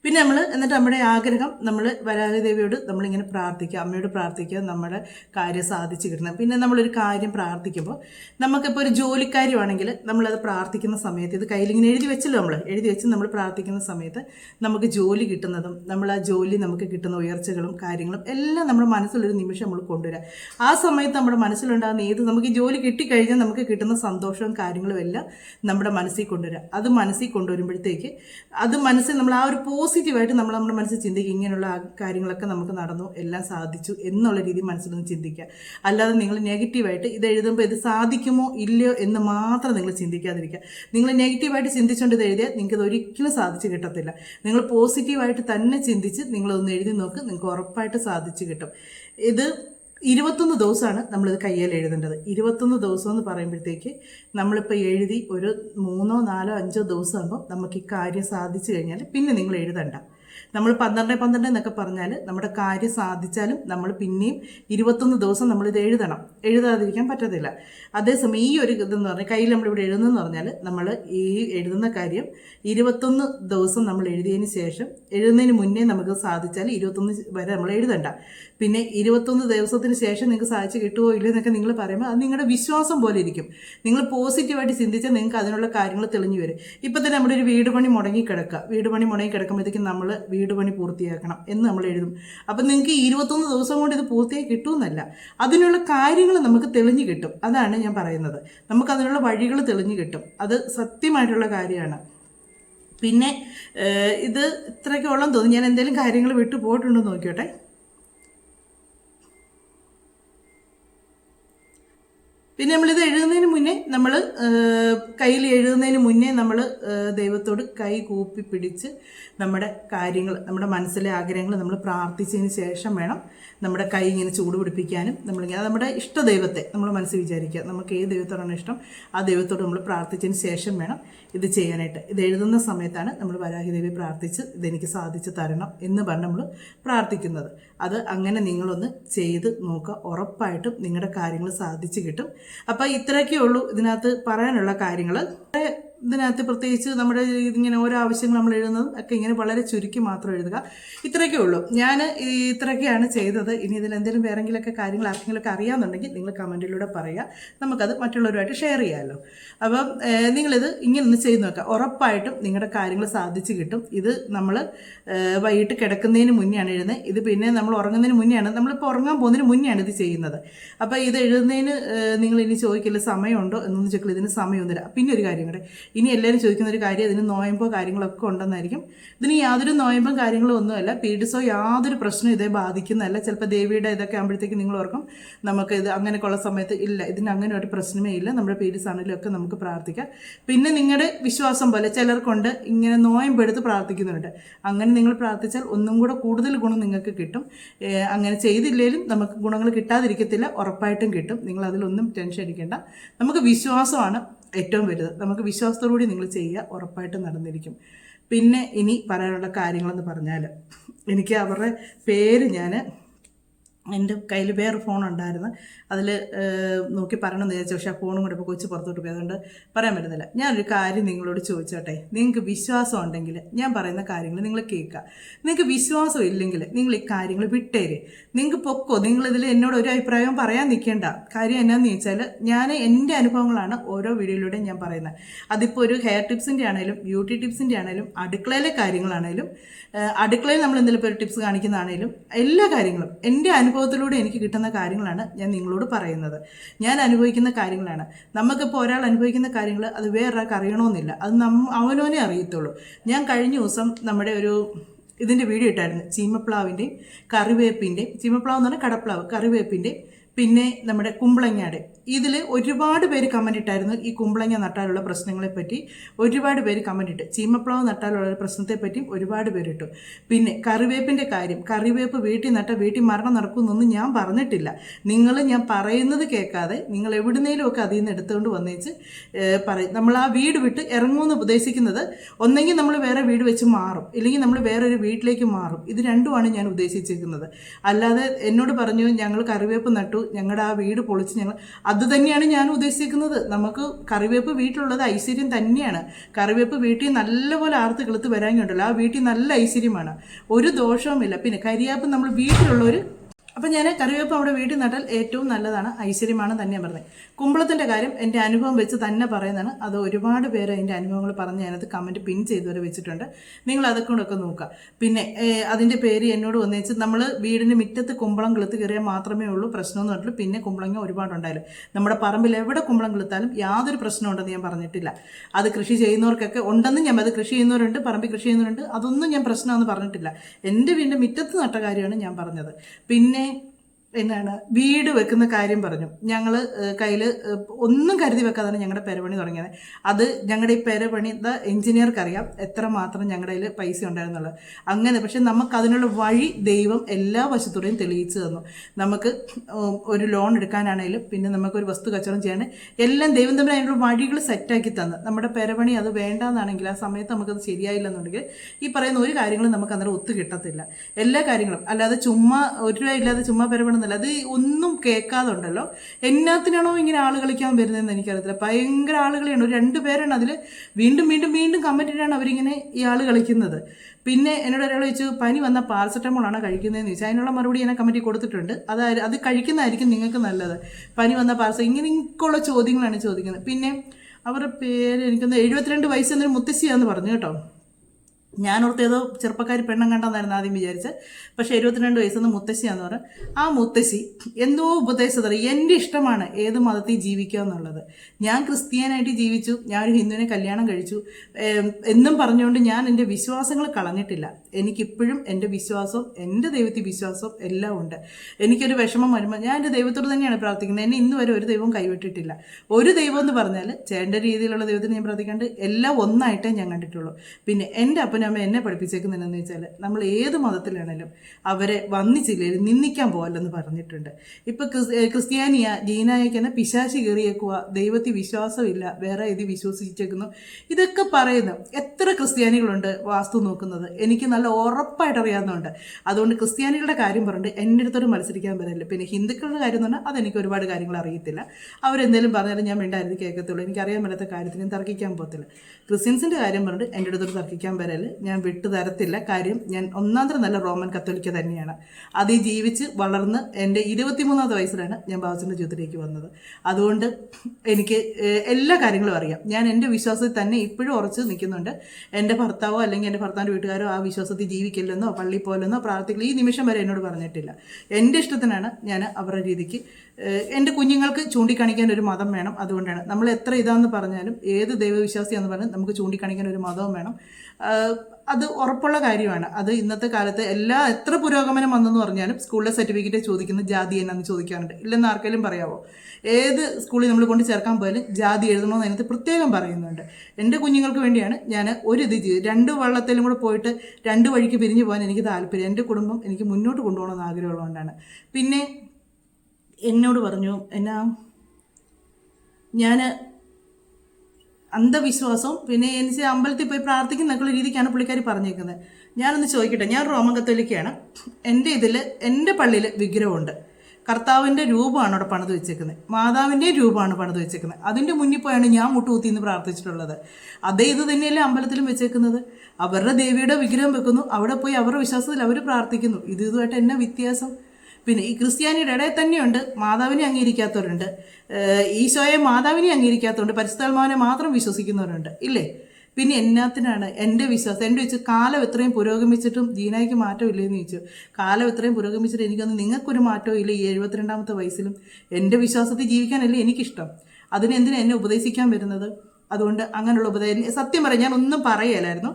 പിന്നെ നമ്മൾ എന്നിട്ട് നമ്മുടെ ആഗ്രഹം നമ്മൾ വരാഹി ദേവിയോട് നമ്മളിങ്ങനെ പ്രാർത്ഥിക്കുക അമ്മയോട് പ്രാർത്ഥിക്കുക നമ്മുടെ കാര്യം സാധിച്ചു കിട്ടണം. പിന്നെ നമ്മളൊരു കാര്യം പ്രാർത്ഥിക്കുമ്പോൾ നമുക്കിപ്പോൾ ഒരു ജോലിക്കാര്യമാണെങ്കിൽ നമ്മളത് പ്രാർത്ഥിക്കുന്ന സമയത്ത് ഇത് കയ്യിലിങ്ങനെ എഴുതി വെച്ചല്ലോ നമ്മൾ എഴുതി വെച്ച് നമ്മൾ പ്രാർത്ഥിക്കുന്ന സമയത്ത് നമുക്ക് ജോലി കിട്ടുന്നതും നമ്മൾ ആ ജോലി നമുക്ക് കിട്ടുന്ന ഉയർച്ചകളും കാര്യങ്ങളും എല്ലാം നമ്മുടെ മനസ്സിലൊരു നിമിഷം നമ്മൾ കൊണ്ടുവരിക ആ സമയത്ത് നമ്മുടെ മനസ്സിലുണ്ടാകുന്ന ഏത് നമുക്ക് ജോലി കിട്ടിക്കഴിഞ്ഞാൽ നമുക്ക് കിട്ടുന്ന സന്തോഷവും കാര്യങ്ങളും എല്ലാം നമ്മുടെ മനസ്സിൽ കൊണ്ടുവരിക അത് മനസ്സിൽ കൊണ്ടുവരുമ്പോഴത്തേക്ക് അത് മനസ്സിൽ നമ്മൾ ആ ഒരു പോസിറ്റീവായിട്ട് നമ്മൾ നമ്മുടെ മനസ്സിൽ ചിന്തിക്കുക. ഇങ്ങനെയുള്ള കാര്യങ്ങളൊക്കെ നമുക്ക് നടന്നു എല്ലാം സാധിച്ചു എന്നുള്ള രീതിയിൽ മനസ്സിലൊന്ന് ചിന്തിക്കുക. അല്ലാതെ നിങ്ങൾ നെഗറ്റീവായിട്ട് ഇത് എഴുതുമ്പോൾ ഇത് സാധിക്കുമോ ഇല്ലയോ എന്ന് മാത്രം നിങ്ങൾ ചിന്തിക്കാതിരിക്കുക. നിങ്ങൾ നെഗറ്റീവായിട്ട് ചിന്തിച്ചുകൊണ്ട് ഇത് എഴുതിയാൽ നിങ്ങൾക്ക് ഇത് ഒരിക്കലും സാധിച്ചു കിട്ടത്തില്ല. നിങ്ങൾ പോസിറ്റീവായിട്ട് തന്നെ ചിന്തിച്ച് നിങ്ങളൊന്ന് എഴുതി നോക്ക് നിങ്ങൾക്ക് ഉറപ്പായിട്ട് സാധിച്ചു കിട്ടും. ഇത് ഇരുപത്തൊന്ന് ദിവസമാണ് നമ്മളിത് കയ്യിൽ എഴുതേണ്ടത്. ഇരുപത്തൊന്ന് ദിവസം എന്ന് പറയുമ്പോഴത്തേക്ക് നമ്മളിപ്പോൾ എഴുതി ഒരു മൂന്നോ നാലോ അഞ്ചോ ദിവസം ആകുമ്പോൾ നമുക്ക് ഈ കാര്യം സാധിച്ചു കഴിഞ്ഞാൽ പിന്നെ നിങ്ങൾ എഴുതണ്ട. നമ്മൾ പന്ത്രണ്ട് പന്ത്രണ്ട് എന്നൊക്കെ പറഞ്ഞാൽ നമ്മുടെ കാര്യം സാധിച്ചാലും നമ്മൾ പിന്നെയും ഇരുപത്തൊന്ന് ദിവസം നമ്മളിത് എഴുതണം. എഴുതാതിരിക്കാൻ പറ്റത്തില്ല. അതേസമയം ഈ ഒരു ഇതെന്ന് പറഞ്ഞാൽ കയ്യിൽ നമ്മളിവിടെ എഴുതുന്നതെന്ന് പറഞ്ഞാൽ നമ്മൾ ഈ എഴുതുന്ന കാര്യം ഇരുപത്തൊന്ന് ദിവസം നമ്മൾ എഴുതിയതിന് ശേഷം എഴുതുന്നതിന് മുന്നേ നമുക്ക് സാധിച്ചാൽ ഇരുപത്തൊന്ന് വരെ നമ്മൾ എഴുതണ്ട. പിന്നെ ഇരുപത്തൊന്ന് ദിവസത്തിന് ശേഷം നിങ്ങൾക്ക് സാധിച്ച് കിട്ടുമോ ഇല്ലയോ എന്നൊക്കെ നിങ്ങൾ പറയുമ്പോൾ അത് നിങ്ങളുടെ വിശ്വാസം പോലെ ഇരിക്കും. നിങ്ങൾ പോസിറ്റീവായിട്ട് ചിന്തിച്ചാൽ നിങ്ങൾക്ക് അതിനുള്ള കാര്യങ്ങൾ തെളിഞ്ഞു വരും. ഇപ്പം തന്നെ നമ്മുടെ ഒരു വീട് പണി മുടങ്ങി കിടക്കുക വീട് പണി മുടങ്ങി കിടക്കുമ്പോഴത്തേക്കും നമ്മൾ വീട് പണി പൂർത്തിയാക്കണം എന്ന് നമ്മൾ എഴുതും. അപ്പം നിങ്ങൾക്ക് ഇരുപത്തൊന്ന് ദിവസം കൊണ്ട് ഇത് പൂർത്തിയായി കിട്ടുമെന്നല്ല. അതിനുള്ള കാര്യങ്ങൾ നമുക്ക് തെളിഞ്ഞു കിട്ടും. അതാണ് ഞാൻ പറയുന്നത്. നമുക്ക് അതിനുള്ള വഴികൾ തെളിഞ്ഞു കിട്ടും. അത് സത്യമായിട്ടുള്ള കാര്യമാണ്. പിന്നെ ഇത് ഇത്രയൊക്കെ ഉള്ളതെന്ന് തോന്നുന്നു. ഞാൻ എന്തെങ്കിലും കാര്യങ്ങൾ വിട്ടു പോയിട്ടുണ്ടോ നോക്കിയോട്ടെ പിന്നെ നമ്മളിത് എഴുതുന്നതിന് മുന്നേ നമ്മൾ കയ്യിൽ എഴുതുന്നതിന് മുന്നേ നമ്മൾ ദൈവത്തോട് കൈ കൂപ്പി പിടിച്ച് നമ്മുടെ കാര്യങ്ങൾ നമ്മുടെ മനസ്സിലെ ആഗ്രഹങ്ങൾ നമ്മൾ പ്രാർത്ഥിച്ചതിന് ശേഷം വേണം നമ്മുടെ കൈ ഇങ്ങനെ ചൂട് പിടിപ്പിക്കാനും നമ്മളിങ്ങനെ നമ്മുടെ ഇഷ്ട ദൈവത്തെ നമ്മൾ മനസ്സിൽ വിചാരിക്കുക. നമുക്ക് ഏത് ദൈവത്തോടാണ് ഇഷ്ടം? ആ ദൈവത്തോട് നമ്മൾ പ്രാർത്ഥിച്ചതിന് ശേഷം വേണം ഇത് ചെയ്യാനായിട്ട്. ഇത് എഴുതുന്ന സമയത്താണ് നമ്മൾ വരാഹി ദേവി പ്രാർത്ഥിച്ച് ഇതെനിക്ക് സാധിച്ചു തരണം എന്ന് പറഞ്ഞ് നമ്മൾ പ്രാർത്ഥിക്കുന്നത്. അത് അങ്ങനെ നിങ്ങളൊന്ന് ചെയ്ത് നോക്കുക. ഉറപ്പായിട്ടും നിങ്ങളുടെ കാര്യങ്ങൾ സാധിച്ചു കിട്ടും. അപ്പോൾ ഇത്രയൊക്കെ ഉള്ളൂ ഇതിനകത്ത് പറയാനുള്ള കാര്യങ്ങൾ ഇതിനകത്ത് പ്രത്യേകിച്ച് നമ്മുടെ ഇതിങ്ങനെ ഓരോ ആവശ്യങ്ങൾ നമ്മൾ എഴുതുന്നതും ഒക്കെ ഇങ്ങനെ വളരെ ചുരുക്കി മാത്രം എഴുതുക. ഇത്രയൊക്കെ ഉള്ളൂ. ഞാൻ ഇത്രയൊക്കെയാണ് ചെയ്തത്. ഇനി ഇതിൽ എന്തെങ്കിലും വേറെങ്കിലൊക്കെ കാര്യങ്ങൾ ആർക്കെങ്കിലുമൊക്കെ അറിയാമെന്നുണ്ടെങ്കിൽ നിങ്ങൾ കമന്റിലൂടെ പറയുക. നമുക്കത് മറ്റുള്ളവരുമായിട്ട് ഷെയർ ചെയ്യാമല്ലോ അപ്പം നിങ്ങളിത് ഇങ്ങനെ ഒന്ന് ചെയ്ത് നോക്കുക. ഉറപ്പായിട്ടും നിങ്ങളുടെ കാര്യങ്ങൾ സാധിച്ചു കിട്ടും. ഇത് നമ്മൾ വൈകിട്ട് കിടക്കുന്നതിന് മുന്നെയാണ് എഴുതുന്നത്. ഇത് പിന്നെ നമ്മൾ ഉറങ്ങുന്നതിന് മുന്നെയാണ്. നമ്മളിപ്പോൾ ഉറങ്ങാൻ പോകുന്നതിന് മുന്നെയാണ് ഇത് ചെയ്യുന്നത്. അപ്പോൾ ഇത് എഴുതുന്നതിന് നിങ്ങൾ ഇനി ചോദിക്കില്ല സമയമുണ്ടോ എന്നൊന്നും ചോദിക്കില്ല ഇതിന് സമയമൊന്നുമില്ല പിന്നെ ഒരു കാര്യം കൂടെ. ഇനി എല്ലാവരും ചോദിക്കുന്ന ഒരു കാര്യം ഇതിന് നോയമ്പോ കാര്യങ്ങളൊക്കെ ഉണ്ടെന്നായിരിക്കും. ഇതിന് യാതൊരു നോയമ്പും കാര്യങ്ങളും ഒന്നുമല്ല. പീഡിസോ യാതൊരു പ്രശ്നം ഇതേ ബാധിക്കുന്നതല്ല. ചിലപ്പോൾ ദേവിയുടെ ഇതൊക്കെ ആകുമ്പോഴത്തേക്ക് നിങ്ങൾ ഓർക്കും നമുക്ക് ഇത് അങ്ങനെയൊക്കെയുള്ള സമയത്ത് ഇല്ല ഇതിന് അങ്ങനെ ഒരു പ്രശ്നമേ ഇല്ല. നമ്മുടെ പീഡിസ് ആണെങ്കിലും ഒക്കെ നമുക്ക് പ്രാർത്ഥിക്കാം. പിന്നെ നിങ്ങളുടെ വിശ്വാസം പോലെ ചിലർക്കൊണ്ട് ഇങ്ങനെ നോയമ്പെടുത്ത് പ്രാർത്ഥിക്കുന്നുണ്ട്. അങ്ങനെ നിങ്ങൾ പ്രാർത്ഥിച്ചാൽ ഒന്നും കൂടെ കൂടുതൽ ഗുണം നിങ്ങൾക്ക് കിട്ടും. അങ്ങനെ ചെയ്തില്ലെങ്കിലും നമുക്ക് ഗുണങ്ങൾ കിട്ടാതിരിക്കത്തില്ല. ഉറപ്പായിട്ടും കിട്ടും. നിങ്ങൾ അതിലൊന്നും ടെൻഷൻ അടിക്കേണ്ട. നമുക്ക് വിശ്വാസമാണ്. ഏറ്റവും വലുത്. നമുക്ക് വിശ്വാസത്തോടുകൂടി നിങ്ങൾ ചെയ്യുക ഉറപ്പായിട്ടും നടന്നിരിക്കും. പിന്നെ ഇനി പറയാനുള്ള കാര്യങ്ങളെന്ന് പറഞ്ഞാൽ എനിക്ക് അവരുടെ പേര് ഞാൻ എന്റെ കയ്യിൽ വേറെ ഫോൺ ഉണ്ടായിരുന്നു. അതിൽ നോക്കി പറയണമെന്ന് വിചാരിച്ചു. പക്ഷേ ആ ഫോണും കൂടെ ഇപ്പോൾ കൊച്ചു പുറത്തോട്ട് പോയതുകൊണ്ട് പറയാൻ പറ്റുന്നില്ല ഞാനൊരു കാര്യം നിങ്ങളോട് ചോദിച്ചോട്ടെ? നിങ്ങൾക്ക് വിശ്വാസം ഉണ്ടെങ്കിൽ ഞാൻ പറയുന്ന കാര്യങ്ങൾ നിങ്ങൾ കേൾക്കുക. നിങ്ങൾക്ക് വിശ്വാസം ഇല്ലെങ്കിൽ നിങ്ങൾ ഈ കാര്യങ്ങൾ വിട്ടേര്. നിങ്ങൾക്ക് പൊക്കോ? നിങ്ങളിതിൽ എന്നോട് ഒരു അഭിപ്രായവും പറയാൻ നിൽക്കേണ്ട. കാര്യം എന്നാന്ന് ചോദിച്ചാൽ ഞാൻ എന്റെ അനുഭവങ്ങളാണ് ഓരോ വീഡിയോയിലൂടെ ഞാൻ പറയുന്നത്. അതിപ്പോൾ ഒരു ഹെയർ ടിപ്സിന്റെ ആണെങ്കിലും ബ്യൂട്ടി ടിപ്സിന്റെ ആണെങ്കിലും അടുക്കളയിലെ കാര്യങ്ങളാണെങ്കിലും അടുക്കളയിൽ നമ്മൾ എന്തെങ്കിലും ഇപ്പോൾ ഒരു ടിപ്സ് കാണിക്കുന്നതാണെങ്കിലും എല്ലാ കാര്യങ്ങളും എന്റെ അനുഭവത്തിലൂടെ എനിക്ക് കിട്ടുന്ന കാര്യങ്ങളാണ് ഞാൻ നിങ്ങളോട് പറയുന്നത്. ഞാൻ അനുഭവിക്കുന്ന കാര്യങ്ങളാണ്. നമുക്കിപ്പോൾ ഒരാൾ അനുഭവിക്കുന്ന കാര്യങ്ങൾ അത് വേറൊരാൾക്ക് അറിയണമെന്നില്ല അത് നമ്മ അവനോനെ അറിയത്തുള്ളൂ. ഞാൻ കഴിഞ്ഞ ദിവസം നമ്മുടെ ഒരു ഇതിന്റെ വീഡിയോ ഇട്ടായിരുന്നു. ചീമപ്ലാവിന്റെയും കറിവേപ്പിന്റെയും ചീമപ്ലാവ് എന്ന് പറഞ്ഞാൽ കടപ്ലാവ് കറിവേപ്പിന്റെയും പിന്നെ നമ്മുടെ കുമ്പളങ്ങയുടെ ഇതിൽ ഒരുപാട് പേര് കമന്റ് ഇട്ടായിരുന്നു ഈ കുമ്പളങ്ങ നട്ടാലുള്ള പ്രശ്നങ്ങളെ പറ്റി. ഒരുപാട് പേര് കമന്റ് ഇട്ട്. ചീമപ്ലാവ് നട്ടാലുള്ള പ്രശ്നത്തെ പറ്റിയും ഒരുപാട് പേര് ഇട്ടു. പിന്നെ കറിവേപ്പിന്റെ കാര്യം. കറിവേപ്പ് വീട്ടിൽ നട്ട വീട്ടിൽ മരണം നടക്കുമെന്നൊന്നും ഞാൻ പറഞ്ഞിട്ടില്ല. നിങ്ങൾ ഞാൻ പറയുന്നത് കേൾക്കാതെ നിങ്ങൾ എവിടുന്നേലുമൊക്കെ അതിൽ നിന്ന് എടുത്തുകൊണ്ട് വന്നേച്ച് പറയും. നമ്മൾ ആ വീട് വിട്ട് ഇറങ്ങുമെന്ന് ഉദ്ദേശിക്കുന്നത് ഒന്നെങ്കിൽ നമ്മൾ വേറെ വീട് വെച്ച് മാറും. ഇല്ലെങ്കിൽ നമ്മൾ വേറൊരു വീട്ടിലേക്ക് മാറും. ഇത് രണ്ടുമാണ് ഞാൻ ഉദ്ദേശിച്ചിരിക്കുന്നത്. അല്ലാതെ എന്നോട് പറഞ്ഞു ഞങ്ങൾ കറിവേപ്പ് നട്ടു. ഞങ്ങളുടെ ആ വീട് പൊളിച്ച് ഞങ്ങൾ അത് തന്നെയാണ് ഞാൻ ഉദ്ദേശിക്കുന്നത്. നമുക്ക് കറിവേപ്പ് വീട്ടിലുള്ളത് ഐശ്വര്യം തന്നെയാണ്. കറിവേപ്പ് വീട്ടിൽ നല്ലപോലെ ആർത്ത് കിളുത്ത് വരാനുണ്ടല്ലോ ആ വീട്ടിൽ നല്ല ഐശ്വര്യമാണ്. ഒരു ദോഷവുമില്ല. പിന്നെ കരിയാപ്പ് നമ്മൾ വീട്ടിലുള്ളവർ അപ്പം ഞാൻ കറിവേപ്പ് അവിടെ വീട്ടിൽ നട്ടാൽ ഏറ്റവും നല്ലതാണ് ഐശ്വര്യമാണ് തന്നെ പറഞ്ഞത് കുമ്പളത്തിന്റെ കാര്യം എന്റെ അനുഭവം വെച്ച് തന്നെ പറയുന്നതാണ്. അത് ഒരുപാട് പേര് എന്റെ അനുഭവങ്ങൾ പറഞ്ഞ് ഞാനത് കമന്റ് പിൻ ചെയ്തു വരെ വെച്ചിട്ടുണ്ട്. നിങ്ങൾ അതൊക്കെ കൊണ്ടൊക്കെ നോക്കുക. പിന്നെ അതിന്റെ പേര് എന്നോട് വന്നേച്ച് നമ്മൾ വീടിന്റെ മുറ്റത്ത് കുമ്പളം കിളുത്ത് കയറിയാൽ മാത്രമേ ഉള്ളൂ പ്രശ്നമെന്ന് പറഞ്ഞിട്ട് പിന്നെ കുമ്പളങ്ങ ഒരുപാടുണ്ടായാലും നമ്മുടെ പറമ്പിൽ എവിടെ കുമ്പളം കിളുത്താലും യാതൊരു പ്രശ്നമുണ്ടെന്ന് ഞാൻ പറഞ്ഞിട്ടില്ല. അത് കൃഷി ചെയ്യുന്നവർക്കൊക്കെ ഉണ്ടെന്ന് ഞാൻ അത് കൃഷി ചെയ്യുന്നവരുണ്ട് പറമ്പിൽ കൃഷി ചെയ്യുന്നവരുണ്ട്. അതൊന്നും ഞാൻ പ്രശ്നമെന്ന് പറഞ്ഞിട്ടില്ല. എന്റെ വീടിന്റെ മുറ്റത്ത് നട്ട കാര്യമാണ് ഞാൻ പറഞ്ഞത്. പിന്നെ Bye. എന്നാണ് വീട് വെക്കുന്ന കാര്യം പറഞ്ഞു. ഞങ്ങൾ കയ്യിൽ ഒന്നും കരുതി വെക്കാതാണ് ഞങ്ങളുടെ പെരപണി തുടങ്ങിയത്. അത് ഞങ്ങളുടെ ഈ പെരപണി എഞ്ചിനീയർക്ക് അറിയാം എത്ര മാത്രം ഞങ്ങളുടെ കയ്യിൽ പൈസ ഉണ്ടായിരുന്നുള്ളത്. അങ്ങനെ പക്ഷെ നമുക്ക് അതിനുള്ള വഴി ദൈവം എല്ലാ വശത്തൂടെയും തെളിയിച്ചു തന്നു. നമുക്ക് ഒരു ലോൺ എടുക്കാനാണെങ്കിലും പിന്നെ നമുക്ക് ഒരു വസ്തു കച്ചവടം ചെയ്യാൻ എല്ലാം ദൈവം തമ്മിൽ അതിനുള്ള വഴികൾ സെറ്റാക്കി തന്ന്. നമ്മുടെ പെരപണി അത് വേണ്ടാന്നാണെങ്കിൽ ആ സമയത്ത് നമുക്കത് ശരിയായില്ലെന്നുണ്ടെങ്കിൽ ഈ പറയുന്ന ഒരു കാര്യങ്ങളും നമുക്ക് അന്നേരം ഒത്തു കിട്ടത്തില്ല. എല്ലാ കാര്യങ്ങളും. അല്ലാതെ ചുമ്മാ ഒരു രൂപ ഇല്ലാതെ ചുമ്മാ പെരപണെന്നല്ല അത് ഒന്നും കേൾക്കാതെ ഉണ്ടല്ലോ എന്നാത്തിനാണോ ഇങ്ങനെ ആൾ കളിക്കാൻ വരുന്നതെന്ന് എനിക്കറിയത്തില്ല. ഭയങ്കര ആളുകളെയാണ്. ഒരു രണ്ട് പേരാണ് അതിൽ വീണ്ടും വീണ്ടും വീണ്ടും കമന്റിട്ടാണ് അവരിങ്ങനെ ഈ ആൾ കളിക്കുന്നത്. പിന്നെ എന്നോട് ഒരാൾ ചോദിച്ചു പനി വന്ന പാരസെറ്റമോളാണ് കഴിക്കുന്നതെന്ന്? ചോദിച്ചാൽ അതിനുള്ള മറുപടി ഞാൻ കമ്മിറ്റി കൊടുത്തിട്ടുണ്ട്. അത് അത് കഴിക്കുന്നതായിരിക്കും നിങ്ങൾക്ക് നല്ലത്. പനി വന്ന പാർസ ഇങ്ങനെ ഇങ്ങനെയൊക്കെയുള്ള ചോദ്യങ്ങളാണ് ചോദിക്കുന്നത്. പിന്നെ അവരുടെ പേര് എനിക്കൊന്ന് എഴുപത്തിരണ്ട് വയസ്സെന്നൊരു മുത്തശ്ശിയാന്ന് പറഞ്ഞു കേട്ടോ. ഞാൻ ഏതോ ചെറുപ്പക്കാരി പെണ്ണം കണ്ടെന്നായിരുന്നു ആദ്യം വിചാരിച്ച് പക്ഷേ എഴുപത്തിരണ്ട് വയസ്സെന്ന് മുത്തശ്ശിയാന്ന് പറഞ്ഞു ആ മുത്തശ്ശി എന്തോ ഉപദേശം എന്റെ ഇഷ്ടമാണ് ഏത് മതത്തിൽ ജീവിക്കുക എന്നുള്ളത്. ഞാൻ ക്രിസ്ത്യാനായിട്ട് ജീവിച്ചു ഞാൻ ഒരു ഹിന്ദുവിനെ കല്യാണം കഴിച്ചു. എന്നും പറഞ്ഞുകൊണ്ട് ഞാൻ എന്റെ വിശ്വാസങ്ങൾ കളഞ്ഞിട്ടില്ല. എനിക്കിപ്പോഴും എന്റെ വിശ്വാസവും എന്റെ ദൈവത്തിൽ വിശ്വാസവും എല്ലാം ഉണ്ട്. എനിക്കൊരു വിഷമം വരുമ്പോൾ ഞാൻ എന്റെ ദൈവത്തോട് തന്നെയാണ് പ്രാർത്ഥിക്കുന്നത്. എന്നെ ഇന്ന് വരെ ഒരു ദൈവം കൈവിട്ടിട്ടില്ല. ഒരു ദൈവം എന്ന് പറഞ്ഞാൽ ചേണ്ട രീതിയിലുള്ള ദൈവത്തിന് ഞാൻ പ്രാർത്ഥിക്കാണ്ട് എല്ലാം ഒന്നായിട്ടേ ഞാൻ കണ്ടിട്ടുള്ളൂ. പിന്നെ എന്റെ അപ്പനും അമ്മ എന്നെ പഠിപ്പിച്ചേക്കുന്നതെന്ന് വെച്ചാൽ നമ്മൾ ഏത് മതത്തിലാണേലും അവരെ വന്നിച്ചില്ലേലും നിന്ദിക്കാൻ പോകല്ലെന്ന് പറഞ്ഞിട്ടുണ്ട്. ക്രിസ് ക്രിസ്ത്യാനിയ ജീനായക്കെന്നെ പിശാശി കയറിയേക്കുക ദൈവത്തിൽ വിശ്വാസമില്ല വേറെ ഇത് വിശ്വസിച്ചേക്കുന്നു. ഇതൊക്കെ പറയുന്നു എത്ര ക്രിസ്ത്യാനികളുണ്ട് വാസ്തു നോക്കുന്നത്? എനിക്ക് നല്ല ഉറപ്പായിട്ട് അറിയാവുന്നതുണ്ട് അതുകൊണ്ട് ക്രിസ്ത്യാനികളുടെ കാര്യം പറഞ്ഞിട്ട് എന്റെ അടുത്തോട് മത്സരിക്കാൻ വരില്ല പിന്നെ ഹിന്ദുക്കളുടെ കാര്യം എന്ന് പറഞ്ഞാൽ അതെനിക്ക് ഒരുപാട് കാര്യങ്ങൾ അറിയത്തില്ല. അവരെന്തെങ്കിലും പറഞ്ഞാലും ഞാൻ വേണ്ടായിരുന്നു കേൾക്കത്തുള്ളൂ. എനിക്ക് അറിയാൻ പറ്റാത്ത കാര്യത്തിന് തർക്കിക്കാൻ പോകത്തില്ല. ക്രിസ്ത്യൻസിന്റെ കാര്യം പറഞ്ഞിട്ട് എന്റെ അടുത്തൊരു തർക്കിക്കാൻ വരൽ ഞാൻ വിട്ടു തരത്തില്ല. കാര്യം ഞാൻ ഒന്നാന്തരം നല്ല റോമൻ കത്തോലിക്ക തന്നെയാണ്. അതിൽ ജീവിച്ച് വളർന്ന് എന്റെ ഇരുപത്തിമൂന്നാമത് വയസ്സിലാണ് ഞാൻ ബാബുസിന്റെ ജീവിതത്തിലേക്ക് വന്നത്. അതുകൊണ്ട് എനിക്ക് എല്ലാ കാര്യങ്ങളും അറിയാം. ഞാൻ എന്റെ വിശ്വാസത്തിൽ തന്നെ ഇപ്പോഴും ഉറച്ച് നിൽക്കുന്നുണ്ട്. എന്റെ ഭർത്താവോ അല്ലെങ്കിൽ എന്റെ ഭർത്താവിന്റെ വീട്ടുകാരോ ആ വിശ്വാസത്തിൽ ജീവിക്കില്ലെന്നോ പള്ളി പോലെന്നോ പ്രാർത്ഥിക്കില്ല. ഈ നിമിഷം വരെ എന്നോട് പറഞ്ഞിട്ടില്ല. എന്റെ ഇഷ്ടത്തിനാണ് ഞാൻ അവരുടെ രീതിക്ക് എന്റെ കുഞ്ഞുങ്ങൾക്ക് ചൂണ്ടിക്കാണിക്കാൻ ഒരു മതം വേണം. അതുകൊണ്ടാണ്. നമ്മൾ എത്ര ഇതാന്ന് പറഞ്ഞാലും ഏത് ദൈവവിശ്വാസിയാണെന്ന് പറഞ്ഞാലും നമുക്ക് ചൂണ്ടിക്കാണിക്കാൻ ഒരു മതവും വേണം. അത് ഉറപ്പുള്ള കാര്യമാണ്. അത് ഇന്നത്തെ കാലത്ത് എല്ലാ എത്ര പുരോഗമനം വന്നെന്ന് പറഞ്ഞാലും സ്കൂളിലെ സർട്ടിഫിക്കറ്റ് ചോദിക്കുന്ന ജാതി എന്നാന്ന് ചോദിക്കാറുണ്ട്. ഇല്ലെന്ന് ആർക്കെങ്കിലും പറയാവോ? ഏത് സ്കൂളിൽ നമ്മൾ കൊണ്ട് ചേർക്കാൻ പോയാലും ജാതി എഴുതണമെന്ന് അതിനകത്ത് പ്രത്യേകം പറയുന്നുണ്ട്. എന്റെ കുഞ്ഞുങ്ങൾക്ക് വേണ്ടിയാണ് ഞാൻ ഒരു ഇത് ചെയ്ത് രണ്ട് വള്ളത്തിലും കൂടെ പോയിട്ട് രണ്ട് വഴിക്ക് പിരിഞ്ഞു പോകാൻ എനിക്ക് താല്പര്യം. എന്റെ കുടുംബം എനിക്ക് മുന്നോട്ട് കൊണ്ടുപോകണമെന്ന് ആഗ്രഹമുള്ളതുകൊണ്ടാണ്. പിന്നെ എന്നോട് പറഞ്ഞു എന്നാ ഞാൻ അന്ധവിശ്വാസവും പിന്നെ എനിക്ക് അമ്പലത്തിൽ പോയി പ്രാർത്ഥിക്കുന്നൊക്കെയുള്ള രീതിക്കാണ് പുള്ളിക്കാരി പറഞ്ഞേക്കുന്നത്. ഞാനൊന്ന് ചോദിക്കട്ടെ ഞാൻ റോമൻ കത്തോലിക്കയാണ്. എന്റെ ഇതിൽ എന്റെ പള്ളിയിൽ വിഗ്രഹമുണ്ട്. കർത്താവിന്റെ രൂപമാണ് അവിടെ പണിത് വെച്ചേക്കുന്നത്. മാതാവിന്റെ രൂപമാണ് പണിത് വെച്ചേക്കുന്നത്. അതിന്റെ മുന്നിൽ പോയാണ് ഞാൻ മുട്ടുകുത്തി എന്ന് പ്രാർത്ഥിച്ചിട്ടുള്ളത്. അതേ ഇത് തന്നെയല്ലേ അമ്പലത്തിലും വെച്ചേക്കുന്നത്. അവരുടെ ദേവിയുടെ വിഗ്രഹം വെക്കുന്നു. അവിടെ പോയി അവരുടെ വിശ്വാസത്തിൽ അവർ പ്രാർത്ഥിക്കുന്നു. ഇത് ഇതുമായിട്ട് എന്നാ വ്യത്യാസം? പിന്നെ ഈ ക്രിസ്ത്യാനിയുടെ ഇടയിൽ തന്നെയുണ്ട് മാതാവിനെ അംഗീകരിക്കാത്തവരുണ്ട്. ഈശോയെ മാതാവിനെ അംഗീകരിക്കാത്തവരുണ്ട് പരിശുദ്ധാത്മാവിനെ മാത്രം വിശ്വസിക്കുന്നവരുണ്ട്. ഇല്ലേ? പിന്നെ എന്നാത്തിനാണ് എന്റെ വിശ്വാസം? എന്റെ വെച്ച് കാലം എത്രയും പുരോഗമിച്ചിട്ടും ജീനായ്ക്ക് മാറ്റമില്ലെന്ന് ചോദിച്ചു. കാലം എത്രയും പുരോഗമിച്ചിട്ട് എനിക്കൊന്ന് നിങ്ങൾക്കൊരു മാറ്റവും ഇല്ല ഈ എഴുപത്തിരണ്ടാമത്തെ വയസ്സിലും. എന്റെ വിശ്വാസത്തിൽ ജീവിക്കാനല്ലേ എനിക്കിഷ്ടം. അതിനെന്തിനാ എന്നെ ഉപദേശിക്കാൻ വരുന്നത്? അതുകൊണ്ട് അങ്ങനെയുള്ള ഉപദേശം സത്യം പറയാം ഞാൻ ഒന്നും പറയലായിരുന്നു.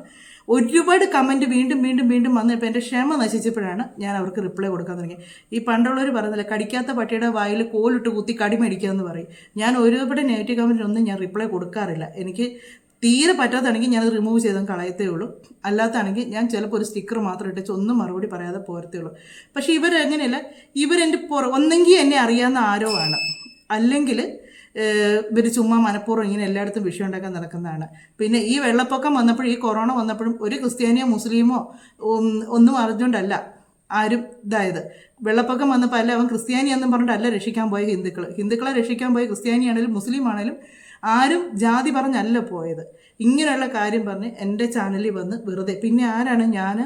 ഒരുപാട് കമന്റ് വീണ്ടും വീണ്ടും വീണ്ടും വന്നപ്പോൾ എന്റെ ക്ഷമ നശിച്ചപ്പോഴാണ് ഞാൻ അവർക്ക് റിപ്ലൈ കൊടുക്കാൻ തുടങ്ങി ഈ പണ്ടുള്ളവർ പറയുന്നില്ല കടിക്കാത്ത പട്ടിയുടെ വായിൽ കോലിട്ട് കുത്തി കടി മേടിക്കുക എന്ന് പറയും. ഞാൻ ഒരുപാട് നെഗറ്റീവ് കമന്റിനൊന്നും ഞാൻ റിപ്ലൈ കൊടുക്കാറില്ല. എനിക്ക് തീരെ പറ്റാത്താണെങ്കിൽ ഞാനത് റിമൂവ് ചെയ്തും കളയത്തേ ഉള്ളൂ. അല്ലാത്താണെങ്കിൽ ഞാൻ ചിലപ്പോൾ ഒരു സ്റ്റിക്കർ മാത്രം ഇട്ടിച്ച് ഒന്നും മറുപടി പറയാതെ പോരത്തേ ഉള്ളൂ. പക്ഷേ ഇവരെങ്ങനെയല്ല ഇവരെന്റെ പുറ ഒന്നെങ്കിൽ എന്നെ അറിയാവുന്ന ആരോ ആണ്. അല്ലെങ്കിൽ ഇവർ ചുമ്മാ മനഃപൂർവം ഇങ്ങനെ എല്ലായിടത്തും വിഷയം ഉണ്ടാക്കാൻ നടക്കുന്നതാണ്. പിന്നെ ഈ വെള്ളപ്പൊക്കം വന്നപ്പോഴും ഈ കൊറോണ വന്നപ്പോഴും ഒരു ക്രിസ്ത്യാനിയോ മുസ്ലിമോ ഒന്നും അറിഞ്ഞുകൊണ്ടല്ല ആരും ഇതായത്. വെള്ളപ്പൊക്കം വന്നപ്പോൾ അല്ല അവൻ ക്രിസ്ത്യാനി എന്നും പറഞ്ഞിട്ടല്ല രക്ഷിക്കാൻ പോയ ഹിന്ദുക്കൾ ഹിന്ദുക്കളെ രക്ഷിക്കാൻ പോയ ക്രിസ്ത്യാനി ആണെങ്കിലും മുസ്ലിം ആണെങ്കിലും ആരും ജാതി പറഞ്ഞല്ല പോയത്. ഇങ്ങനെയുള്ള കാര്യം പറഞ്ഞ് എന്റെ ചാനലിൽ വന്ന് വെറുതെ പിന്നെ ആരാണ് ഞാൻ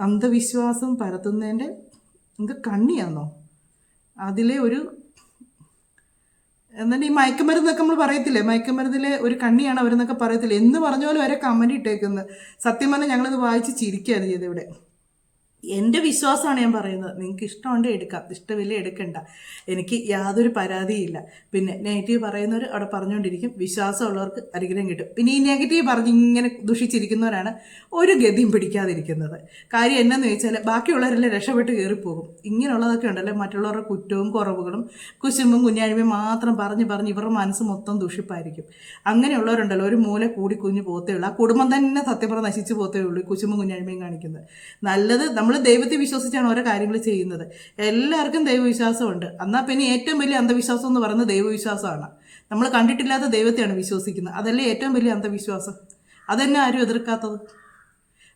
അന്ധവിശ്വാസം പരത്തുന്നതിന്റെ നിങ്ങൾക്ക് കണ്ണിയാന്നോ? അതിലെ ഒരു എന്നിട്ട് ഈ മയക്കുമരുന്നൊക്കെ നമ്മൾ പറയത്തില്ലേ? മയക്കുമരുന്നിലെ ഒരു കണ്ണിയാണ് അവരെന്നൊക്കെ പറയത്തില്ലേ? എന്ന് പറഞ്ഞ പോലെ വരെ കമന്റ് ഇട്ടേക്കുന്നത് സത്യം പറഞ്ഞാൽ ഞങ്ങളിത് വായിച്ച് ചിരിക്കുകയാണ് ചെയ്തത് ഇവിടെ. എന്റെ വിശ്വാസമാണ് ഞാൻ പറയുന്നത്. നിങ്ങൾക്ക് ഇഷ്ടമുണ്ട് എടുക്കാം. ഇഷ്ടമില്ല എടുക്കണ്ട. എനിക്ക് യാതൊരു പരാതിയില്ല. പിന്നെ നെഗറ്റീവ് പറയുന്നവർ അവിടെ പറഞ്ഞുകൊണ്ടിരിക്കും. വിശ്വാസമുള്ളവർക്ക് അനുഗ്രഹം കിട്ടും. പിന്നെ ഈ നെഗറ്റീവ് പറഞ്ഞ് ഇങ്ങനെ ദുഷിച്ചിരിക്കുന്നവരാണ് ഒരു ഗതിയും പിടിക്കാതിരിക്കുന്നത്. കാര്യം എന്നാന്ന് ചോദിച്ചാൽ ബാക്കിയുള്ളവരെല്ലാം രക്ഷപ്പെട്ട് കയറിപ്പോകും. ഇങ്ങനെയുള്ളതൊക്കെ ഉണ്ടല്ലോ? മറ്റുള്ളവരുടെ കുറ്റവും കുറവുകളും കുശുമ്പും കുഞ്ഞാഴ്മയും മാത്രം പറഞ്ഞ് പറഞ്ഞ് ഇവരുടെ മനസ്സ് മൊത്തം ദുഷിപ്പായിരിക്കും. അങ്ങനെയുള്ളവരുണ്ടല്ലോ. ഒരു മൂല കൂടി കുഞ്ഞു പോത്തേ ഉള്ളൂ. ആ കുടുംബം തന്നെ സത്യം നശിച്ച് പോത്തേ ഉള്ളൂ കുശുമ്പും കുഞ്ഞാഴ്മയും കാണിക്കുന്നത്. നല്ലത് നമ്മൾ ദൈവത്തെ വിശ്വസിച്ചാണ് ഓരോ കാര്യങ്ങൾ ചെയ്യുന്നത്. എല്ലാവർക്കും ദൈവവിശ്വാസമുണ്ട്. എന്നാൽ പിന്നെ ഏറ്റവും വലിയ അന്ധവിശ്വാസം എന്ന് പറയുന്നത് ദൈവവിശ്വാസമാണ്. നമ്മൾ കണ്ടിട്ടില്ലാത്ത ദൈവത്തെയാണ് വിശ്വസിക്കുന്നത്. അതല്ലേ ഏറ്റവും വലിയ അന്ധവിശ്വാസം? അതെന്നെ ആരും എതിർക്കാത്തത്?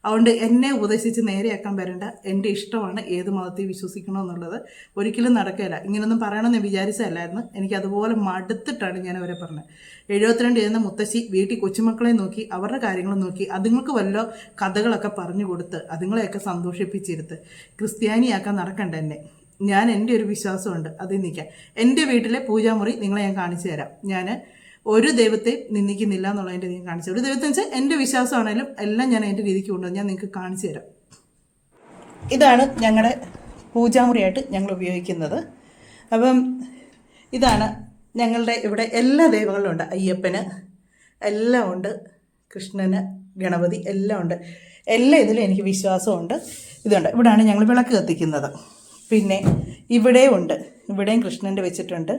അതുകൊണ്ട് എന്നെ ഉപദേശിച്ച് നേരെയാക്കാൻ വരേണ്ട എന്റെ ഇഷ്ടമാണ് ഏത് മതത്തിൽ വിശ്വസിക്കണമെന്നുള്ളത് ഒരിക്കലും നടക്കില്ല ഇങ്ങനൊന്നും പറയണമെന്ന് വിചാരിച്ചതല്ലായിരുന്നു. എനിക്ക് അതുപോലെ മടുത്തിട്ടാണ് ഞാൻ അവരെ പറഞ്ഞത്. എഴുപത്തിരണ്ട് എന്ന മുത്തശ്ശി വീട്ടിൽ കൊച്ചുമക്കളെ നോക്കി അവരുടെ കാര്യങ്ങൾ നോക്കി അതുങ്ങൾക്ക് വല്ല കഥകളൊക്കെ പറഞ്ഞു കൊടുത്ത് അതുങ്ങളെയൊക്കെ സന്തോഷിപ്പിച്ചിരുത്ത്. ക്രിസ്ത്യാനിയാക്കാൻ നടക്കണ്ട എന്നെ. ഞാൻ എന്റെ ഒരു വിശ്വാസമുണ്ട്. അതിൽ നിൽക്കാം. എന്റെ വീട്ടിലെ പൂജാമുറി നിങ്ങളെ ഞാൻ കാണിച്ചു തരാം. ഞാൻ ഒരു ദൈവത്തെ നിന്ദിക്കുന്നില്ല എന്നുള്ളതിന്റെ ഞാൻ കാണിച്ചു ഒരു ദൈവത്തെ വെച്ചാൽ എന്റെ വിശ്വാസമാണെങ്കിലും എല്ലാം ഞാൻ എന്റെ രീതിക്ക് കൊണ്ടുവന്ന് ഞാൻ നിങ്ങൾക്ക് കാണിച്ചു തരാം. ഇതാണ് ഞങ്ങളുടെ പൂജാമുറിയായിട്ട് ഞങ്ങൾ ഉപയോഗിക്കുന്നത്. അപ്പം ഇതാണ് ഞങ്ങളുടെ ഇവിടെ എല്ലാ ദൈവങ്ങളും ഉണ്ട്. അയ്യപ്പന് എല്ലാം ഉണ്ട്. കൃഷ്ണന് ഗണപതി എല്ലാം ഉണ്ട്. എല്ലാ ഇതിലും എനിക്ക് വിശ്വാസമുണ്ട്. ഇതുണ്ട്. ഇവിടെയാണ് ഞങ്ങൾ വിളക്ക് കത്തിക്കുന്നത്. പിന്നെ ഇവിടെയും ഉണ്ട്. ഇവിടെയും കൃഷ്ണന്റെ വെച്ചിട്ടുണ്ട്.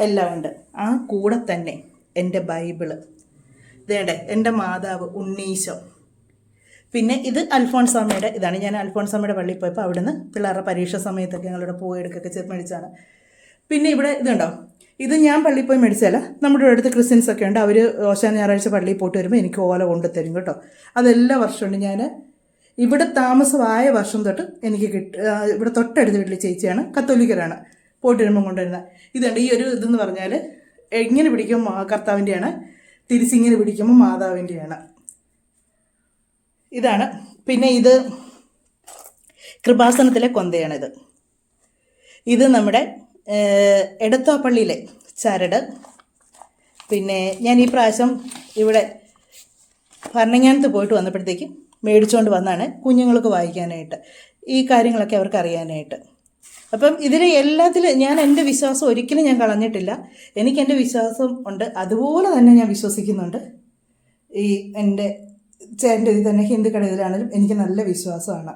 എല്ലാം ഉണ്ട്. ആ കൂടെ തന്നെ എന്റെ ബൈബിൾ. ഇതേടെ എന്റെ മാതാവ് ഉണ്ണീശോ. പിന്നെ ഇത് അൽഫോൺസാമ്മയുടെ ഇതാണ്. ഞാൻ അൽഫോൺസാമ്മയുടെ പള്ളിയിൽ പോയപ്പോൾ അവിടുന്ന് പിള്ളേരുടെ പരീക്ഷ സമയത്തൊക്കെ ഞങ്ങളിവിടെ പോയി എടുക്കൊക്കെ ചെയ്ത് മേടിച്ചാണ് പിന്നെ ഇവിടെ ഇതുണ്ടോ ഇത് ഞാൻ പള്ളിയിൽ പോയി മേടിച്ചാൽ നമ്മുടെ അടുത്ത് ക്രിസ്ത്യൻസ് ഒക്കെ ഉണ്ട്. അവർ ഓശാന ഞായറാഴ്ച പള്ളിയിൽ പോയിട്ട് വരുമ്പോൾ എനിക്ക് ഓല കൊണ്ടു തരും കേട്ടോ. അതെല്ലാ വർഷമുണ്ട് ഞാൻ ഇവിടെ താമസമായ വർഷം തൊട്ട് എനിക്ക് കിട്ട ഇവിടെ തൊട്ടടുത്ത് വീട്ടിൽ ചേച്ചിയാണ് കത്തോലിക്കരാണ് പോയിട്ട് വരുമ്പോൾ കൊണ്ടുവരുന്നത്. ഇതുണ്ട് ഈ ഒരു ഇതെന്ന് പറഞ്ഞാൽ എങ്ങനെ പിടിക്കും കർത്താവിന്റെയാണ് തിരിച്ചിങ്ങനെ പിടിക്കുമ്പോൾ മാതാവിന്റെയാണ് ഇതാണ്. പിന്നെ ഇത് കൃപാസനത്തിലെ കൊന്തയാണിത്. ഇത് നമ്മുടെ എടത്തോപ്പള്ളിയിലെ ചരട്. പിന്നെ ഞാൻ ഈ പ്രാവശ്യം ഇവിടെ ഭരണങ്ങാനത്ത് പോയിട്ട് വന്നപ്പോഴത്തേക്കും മേടിച്ചുകൊണ്ട് വന്നാണ് കുഞ്ഞുങ്ങൾക്ക് വായിക്കാനായിട്ട്. ഈ കാര്യങ്ങളൊക്കെ അവർക്ക് അറിയാനായിട്ട് അപ്പം ഇതിൽ എല്ലാത്തിലും ഞാൻ എന്റെ വിശ്വാസം ഒരിക്കലും ഞാൻ കളഞ്ഞിട്ടില്ല. എനിക്ക് എന്റെ വിശ്വാസം ഉണ്ട്. അതുപോലെ തന്നെ ഞാൻ വിശ്വസിക്കുന്നുണ്ട്. ഈ എന്റെ ചേട്ടന്റെ ഇത് തന്നെ ഹിന്ദുക്കളുടെ ഇതിലാണെങ്കിലും എനിക്ക് നല്ല വിശ്വാസമാണ്.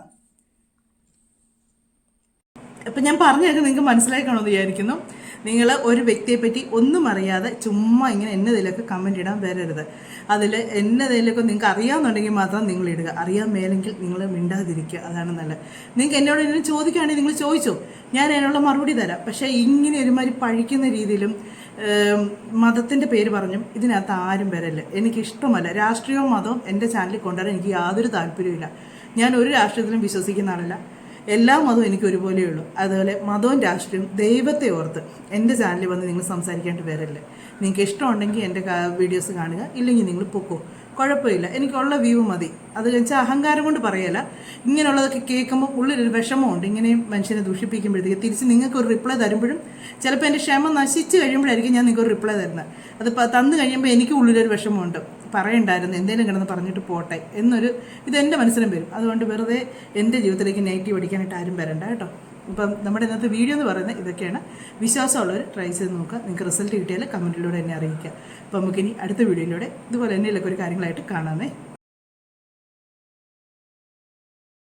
അപ്പം ഞാൻ പറഞ്ഞതൊക്കെ നിങ്ങൾക്ക് മനസ്സിലായി കാണുമെന്ന് വിചാരിക്കുന്നു. നിങ്ങൾ ഒരു വ്യക്തിയെ പറ്റി ഒന്നും അറിയാതെ ചുമ്മാ ഇങ്ങനെ എന്നതിലൊക്കെ കമന്റ് ഇടാൻ വരരുത്. അതിൽ എന്നതിലൊക്കെ നിങ്ങൾക്ക് അറിയാമെന്നുണ്ടെങ്കിൽ മാത്രം നിങ്ങൾ ഇടുക. അറിയാൻ മേലെങ്കിൽ നിങ്ങൾ മിണ്ടാതിരിക്കുക. അതാണ് നല്ലത്. നിങ്ങൾക്ക് എന്നോട് ഇങ്ങനെ ചോദിക്കുകയാണെങ്കിൽ നിങ്ങൾ ചോദിച്ചോ? ഞാൻ അതിനുള്ള മറുപടി തരാം. പക്ഷേ ഇങ്ങനെ ഒരുമാതിരി പഴിക്കുന്ന രീതിയിലും മതത്തിന്റെ പേര് പറഞ്ഞും ഇതിനകത്ത് ആരും വരല്ല. എനിക്കിഷ്ടമല്ല. രാഷ്ട്രീയവും മതവും എന്റെ ചാനലിൽ കൊണ്ടുവരാൻ എനിക്ക് യാതൊരു താല്പര്യമില്ല ഞാൻ ഒരു രാഷ്ട്രീയത്തിലും വിശ്വസിക്കുന്ന ആളല്ല. എല്ലാ മതവും എനിക്ക് ഒരുപോലെയുള്ളൂ അതുപോലെ മതവും രാഷ്ട്രീയവും ദൈവത്തെ ഓർത്ത് എന്റെ ചാനലിൽ വന്ന് നിങ്ങൾ സംസാരിക്കേണ്ടി വരല്ലേ നിങ്ങൾക്ക് ഇഷ്ടമുണ്ടെങ്കിൽ എന്റെ വീഡിയോസ് കാണുക. ഇല്ലെങ്കിൽ നിങ്ങൾ പൊക്കോ. കുഴപ്പമില്ല. എനിക്കുള്ള വ്യൂ മതി. അത് വെച്ചാൽ അഹങ്കാരം കൊണ്ട് പറയല്ല. ഇങ്ങനെയുള്ളതൊക്കെ കേൾക്കുമ്പോൾ ഉള്ളിലൊരു വിഷമമുണ്ട്. ഇങ്ങനെ മനുഷ്യനെ ദൂഷിപ്പിക്കുമ്പോഴത്തേക്ക് തിരിച്ച് നിങ്ങൾക്ക് ഒരു റിപ്ലൈ തരുമ്പോഴും ചിലപ്പോൾ എന്റെ ക്ഷമ നശിച്ച് കഴിയുമ്പോഴായിരിക്കും ഞാൻ നിങ്ങൾക്ക് ഒരു റിപ്ലൈ തരുന്നത്. അത് തന്നു കഴിയുമ്പോൾ എനിക്ക് ഉള്ളിലൊരു വിഷമമുണ്ട്. പറയണ്ടായിരുന്നു എന്തേലും കിടന്ന് പറഞ്ഞിട്ട് പോട്ടെ എന്നൊരു ഇത് എന്റെ മനസ്സിലും വരും. അതുകൊണ്ട് വെറുതെ എന്റെ ജീവിതത്തിലേക്ക് നെഗറ്റീവ് അടിക്കാനായിട്ട് ആരും വരണ്ട കേട്ടോ. ഇപ്പം നമ്മുടെ ഇന്നത്തെ വീഡിയോ എന്ന് പറയുന്നത് ഇതൊക്കെയാണ്. വിശ്വാസമുള്ളവർ ട്രൈ ചെയ്ത് നോക്കുക. നിങ്ങൾക്ക് റിസൾട്ട് കിട്ടിയാൽ കമന്റിലൂടെ എന്നെ അറിയിക്കുക. അപ്പോൾ നമുക്കിനി അടുത്ത വീഡിയോയിലൂടെ ഇതുപോലെ എന്തെങ്കിലുമൊക്കെ ഒരു കാര്യങ്ങളായിട്ട് കാണാമേ.